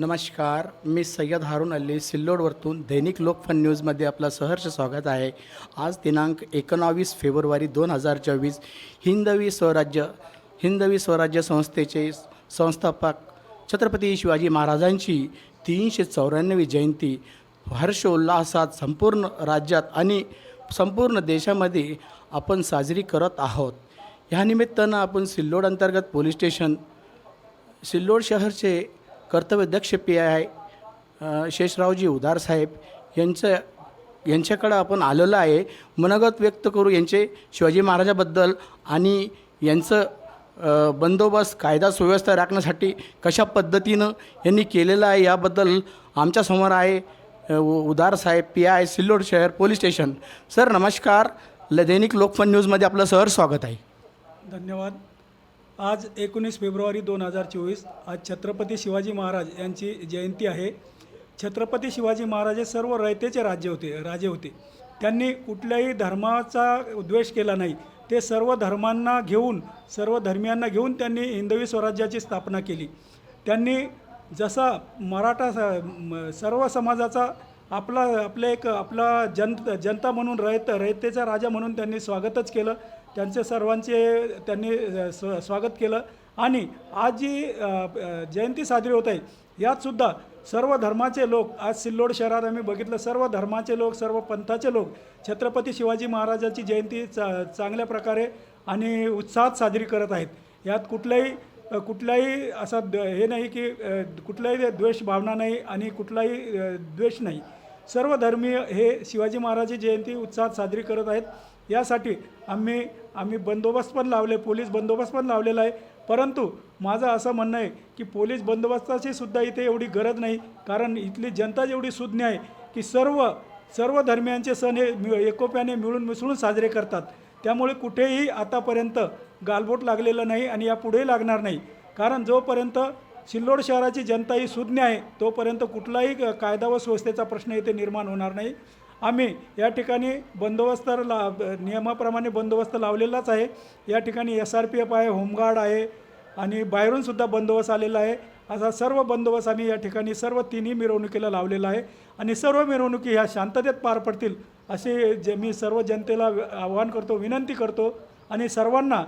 नमस्कार मी सय्यद हारून अल्ली सिल्लोडवरतून दैनिक लोकफन न्यूजमध्ये आपलं सहर्ष स्वागत आहे. आज दिनांक एकोणावीस फेब्रुवारी दोन हजार चोवीस हिंदवी स्वराज्य हिंदवी स्वराज्य संस्थेचे संस्थापक छत्रपती शिवाजी महाराजांची तीनशे चौऱ्याण्णवी जयंती हर्षोल्लासात संपूर्ण राज्यात आणि संपूर्ण देशामध्ये आपण साजरी करत आहोत. ह्या निमित्तानं आपण सिल्लोड अंतर्गत पोलीस स्टेशन सिल्लोड शहरचे कर्तव्यदक्ष पी आय शेषरावजी उदार साहेब यांचं यांच्याकडं आपण आलेलं आहे. मनगत व्यक्त करू यांचे शिवाजी महाराजाबद्दल आणि यांचं बंदोबस्त कायदा सुव्यवस्था राखण्यासाठी कशा पद्धतीनं यांनी केलेलं आहे याबद्दल आमच्यासमोर आहे उ- उदार साहेब पी आय सिल्लोड शहर पोलीस स्टेशन. सर नमस्कार. ल दैनिक लोकफन न्यूजमध्ये आपलं सहर स्वागत आहे. धन्यवाद. आज एकोणीस फेब्रुवारी दोन हजार चोवीस आज छत्रपती शिवाजी महाराज यांची जयंती आहे. छत्रपती शिवाजी महाराज हे सर्व रयतेचे राज्य होते राजे होते. त्यांनी कुठल्याही धर्माचा द्वेष केला नाही. ते सर्व धर्मांना घेऊन सर्व धर्मियांना घेऊन त्यांनी हिंदवी स्वराज्याची स्थापना केली. त्यांनी जसा मराठा सर्व समाजाचा आपला आपले एक आपला जन जनता म्हणून रयत रयतेचा राजा म्हणून त्यांनी स्वागतच केलं. त्यांचे सर्वांचे त्यांनी स्व स्वागत केलं. आणि आज जी जयंती साजरी होत आहे यातसुद्धा सर्व धर्माचे लोक आज सिल्लोड शहरात आम्ही बघितलं सर्व धर्माचे लोक सर्व पंथाचे लोक छत्रपती शिवाजी महाराजांची जयंती चा चांगल्या प्रकारे आणि उत्साहात साजरी करत आहेत. यात कुठल्याही कुठलाही असा द हे नाही की कुठलाही द्वेष भावना नाही आणि कुठलाही द्वेष नाही. सर्व धर्मीय हे शिवाजी महाराजी जयंती उत्साहात साजरी करत आहेत. यासाठी आम्ही आम्ही बंदोबस्त पण लावले पोलीस बंदोबस्त पण लावलेला आहे. परंतु माझं असं म्हणणं आहे की पोलीस बंदोबस्ताची सुद्धा इथे एवढी गरज नाही. कारण इथली जनता जेवढी सुज्ञ आहे की सर्व सर्व धर्मियांचे सण हे मि- एकोप्याने मिळून मिसळून साजरे करतात. त्यामुळे कुठेही आतापर्यंत गालबोट लागलेलं नाही आणि यापुढेही लागणार नाही. कारण जोपर्यंत सिल्लोड शहराची जनता ही सुज्ञ आहे. तोपर्यंत कुठलाही कायदा व सुव्यवस्थेचा प्रश्न इथे निर्माण होणार नाही. आम्ही या ठिकाणी बंदोबस्त ला नियमाप्रमाणे बंदोबस्त लावलेलाच आहे. या ठिकाणी एस आर पी एफ आहे होमगार्ड आहे आणि बाहेरूनसुद्धा बंदोबस्त आलेला आहे. असा सर्व बंदोबस्त आम्ही या ठिकाणी सर्व तिन्ही मिरवणुकीला लावलेला आहे आणि सर्व मिरवणुकी ह्या शांततेत पार पडतील असे जे मी सर्व जनतेला आवाहन करतो विनंती करतो आणि सर्वांना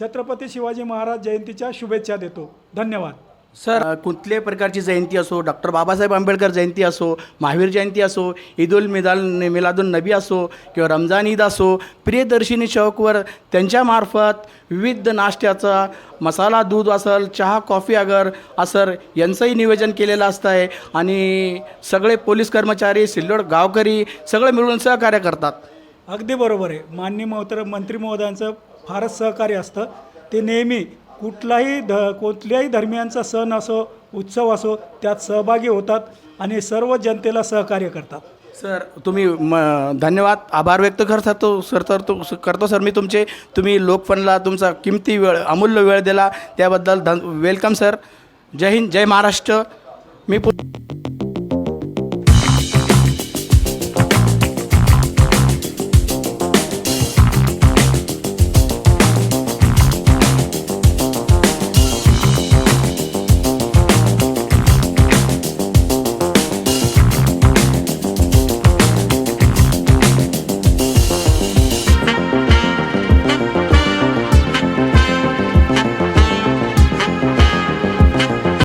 छत्रपती शिवाजी महाराज जयंतीच्या शुभेच्छा देतो. धन्यवाद. सर कुठल्याही प्रकारची जयंती असो डॉक्टर बाबासाहेब आंबेडकर जयंती असो महावीर जयंती असो ईद उल मिदाल मिलादुल नबी असो किंवा रमजान ईद असो प्रियदर्शिनी चौकवर त्यांच्यामार्फत विविध नाश्त्याचा मसाला दूध असेल चहा कॉफी अगर असर यांचंही नियोजन केलेलं असतं आहे आणि सगळे पोलीस कर्मचारी सिल्लोड गावकरी सगळे मिळून सहकार्य करतात. अगदी बरोबर आहे. माननीय मोहतर मंत्री महोदयांचं फारच सहकार्य असतं. ते नेहमी कुठलाही ध कुठल्याही धर्मियांचा सण असो उत्सव असो त्यात सहभागी होतात आणि सर्व जनतेला सहकार्य करतात. सर तुम्ही म धन्यवाद. आभार व्यक्त करतो सर तर तो करतो सर. मी तुमचे तुम्ही लोकफनला तुमचा किमती वेळ अमूल्य वेळ दिला. त्याबद्दल धन वेलकम सर. जय हिंद जय महाराष्ट्र. मी पु